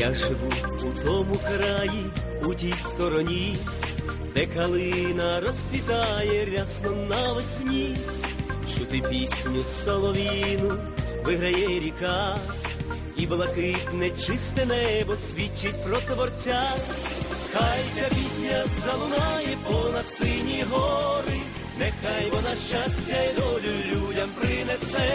Я живу у тому краї, у тій стороні, де калина розцвітає рясно навесні, чути пісню соловіну виграє ріка, і блакитне чисте небо свідчить про творця. Хай ця пісня залунає понад сині гори, нехай вона щастя й долю людям принесе.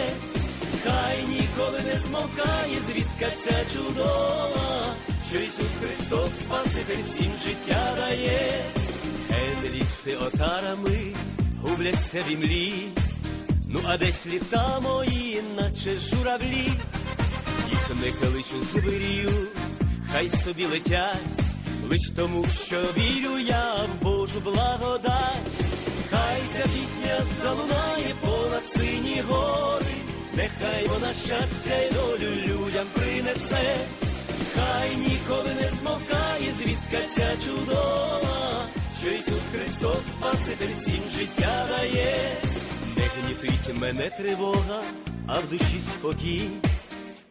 Ніколи не змовкає звістка ця чудова, що Ісус Христос Спаситель всім життя дає, Ген ліси отарами губляться в імлі, ну а десь літа мої, наче журавлі, їх не кличу звирію, хай собі летять, лиш тому, що вірю я в Божу благодать. Хай ця пісня залунає понад сині гори, нехай вона щастя й долю людям принесе, хай ніколи не змовкає звістка ця чудова, що Ісус Христос Спаситель всім життя дає, не гнітить мене тривога, а в душі спокій,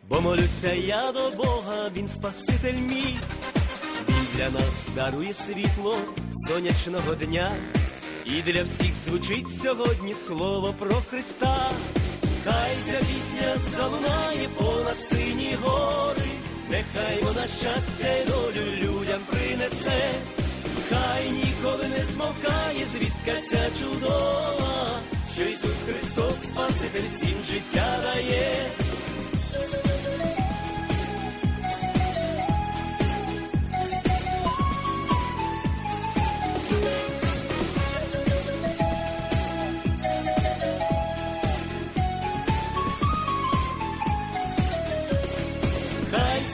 бо молюся я до Бога, Він Спаситель мій. Для нас дарує світло сонячного дня, і для всіх звучить сьогодні слово про Христа. Хай ця пісня залунає понад сині гори, нехай вона щастя й долю людям принесе, хай ніколи не змовкає звістка ця чудова, що Ісус Христос Спаситель всім життя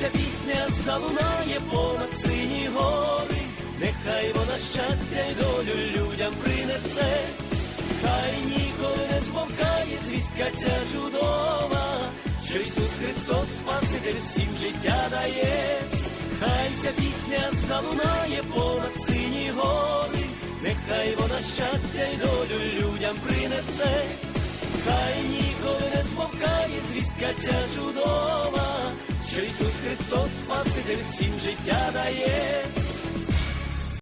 ця пісня залунає понад сині гори, нехай вона щастя й долю людям принесе, хай ніколи не змовкає звістка ця чудова, що Ісус Христос Спаситель всім життя дає, хай ця пісня залунає понад сині гори, нехай вона щастя й долю людям принесе. Христос Спаситель всім життя дає,